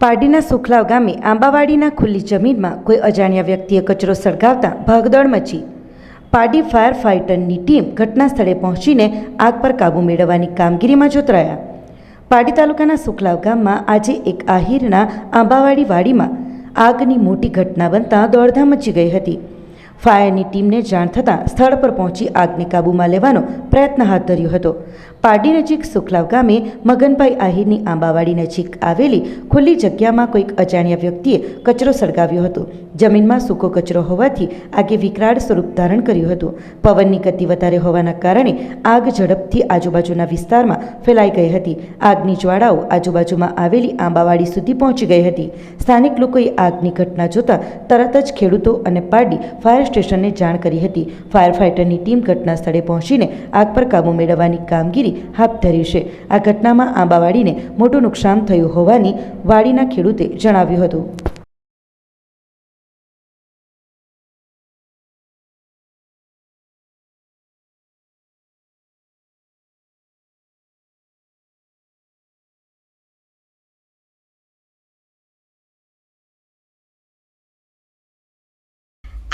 પારડીના સુખલાવ ગામે આંબાવાડીના ખુલ્લી જમીનમાં કોઈ અજાણ્યા વ્યક્તિએ કચરો સળગાવતા ભાગદોડ મચી. પારડી ફાયર ફાઇટરની ટીમ ઘટના સ્થળે પહોંચીને આગ પર કાબૂ મેળવવાની કામગીરીમાં જોતરાયા. પારડી તાલુકાના સુખલાવ ગામમાં આજે એક આહિરના આંબાવાડી વાડીમાં આગની મોટી ઘટના બનતા દોડધામ મચી ગઈ હતી. ફાયરની ટીમને જાણ થતાં સ્થળ પર પહોંચી આગને કાબૂમાં લેવાનો પ્રયત્ન હાથ ધર્યો હતો. પારડી નજીક સુખલાવ ગામે મગનભાઈ આહિરની આંબાવાડી નજીક આવેલી ખુલ્લી જગ્યામાં કોઈક અજાણ્યા વ્યક્તિએ કચરો સળગાવ્યો હતો. જમીનમાં સૂકો કચરો હોવાથી આગે વિકરાળ સ્વરૂપ ધારણ કર્યું હતું. પવનની ગતિ વધારે હોવાના કારણે આગ ઝડપથી આજુબાજુના વિસ્તારમાં ફેલાઈ ગઈ હતી. આગની જ્વાળાઓ આજુબાજુમાં આવેલી આંબાવાડી સુધી પહોંચી ગઈ હતી. સ્થાનિક લોકોએ આગની ઘટના જોતા તરત જ ખેડૂતો અને પારડી ફાયર સ્ટેશનને જાણ કરી હતી. ફાયર ફાઇટરની ટીમ ઘટના સ્થળે પહોંચીને આગ પર કાબૂ મેળવવાની કામગીરી હાથ ધરી છે. આ ઘટનામાં આંબાવાડીને મોટું નુકસાન થયું હોવાની વાડીના ખેડૂતે જણાવ્યું હતું.